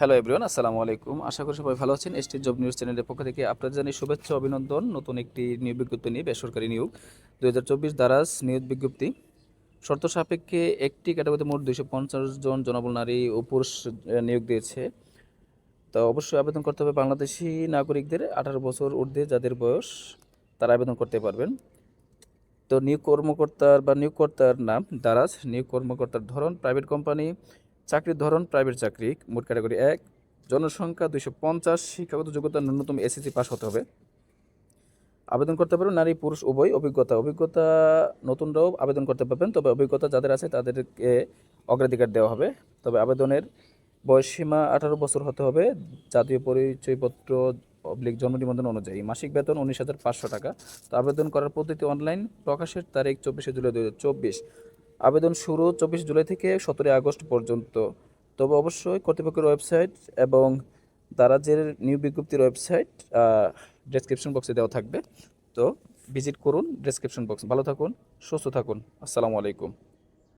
Hello everyone আসসালামু আলাইকুম। আশা করি সবাই ভালো আছেন। এসটি জব নিউজ চ্যানেলের পক্ষ থেকে আপনাদের জানি শুভেচ্ছা, অভিনন্দন। নতুন একটি নিয়োগ বিজ্ঞপ্তি নিয়ে বেসরকারি নিয়োগ। দু হাজার চব্বিশ দারাজ নিয়োগ বিজ্ঞপ্তি। শর্ত সাপেক্ষে একটি ক্যাটাগরিতে মোট দুইশো পঞ্চাশ জন জনবল নারী ও পুরুষ নিয়োগ দিয়েছে। তো অবশ্যই আবেদন করতে হবে বাংলাদেশি নাগরিকদের। আঠারো বছর ঊর্ধ্বে যাদের বয়স, তারা আবেদন করতে পারবেন। তো নিয়োগ কর্মকর্তার বা নিয়োগকর্তার নাম দারাজ নিয়োগ কর্মকর্তার ধরন প্রাইভেট কোম্পানি চাকরির ধরন প্রাইভেট চাকরি, মোট ক্যাটাগরি এক। জনসংখ্যা দুইশো পঞ্চাশ, শিক্ষাগত যোগ্যতা ন্যূনতম এসএসসি পাস হতে হবে। আবেদন করতে পারবেন নারী, পুরুষ, উভয়। অভিজ্ঞতা অভিজ্ঞতা নতুনরাও আবেদন করতে পারবেন, তবে অভিজ্ঞতা যাদের আছে তাদেরকে অগ্রাধিকার দেওয়া হবে। তবে আবেদনের বয়সসীমা আঠারো বছর হতে হবে। জাতীয় পরিচয়পত্র অবলিক জন্ম নিবন্ধন অনুযায়ী। মাসিক বেতন উনিশ হাজার পাঁচশো টাকা। তো আবেদন করার পদ্ধতি অনলাইন প্রকাশের তারিখ চব্বিশে জুলাই দু হাজার চব্বিশ। আবেদন শুরু চব্বিশ জুলাই থেকে সতেরোই আগস্ট পর্যন্ত। তবে অবশ্যই কর্তৃপক্ষের ওয়েবসাইট এবং দারাজের নিউ বিজ্ঞপ্তির ওয়েবসাইট ডেসক্রিপশন বক্সে দেওয়া থাকবে। তো ভিজিট করুন ডেসক্রিপশন বক্স ভালো থাকুন, সুস্থ থাকুন। আসসালামু আলাইকুম।